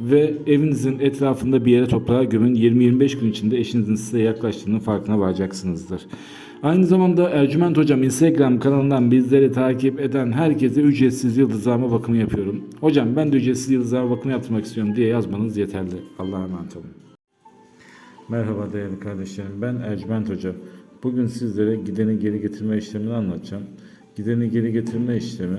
ve evinizin etrafında bir yere toprağa gömün. 20-25 gün içinde eşinizin size yaklaştığının farkına varacaksınızdır. Aynı zamanda Ercüment Hocam Instagram kanalından bizleri takip eden herkese ücretsiz yıldızlama bakımı yapıyorum. Hocam ben de ücretsiz yıldızlama bakımı yaptırmak istiyorum diye yazmanız yeterli. Allah'a emanet olun. Merhaba değerli kardeşlerim. Ben Ercüment Hoca. Bugün sizlere gideni geri getirme işlemini anlatacağım. Gideni geri getirme işlemi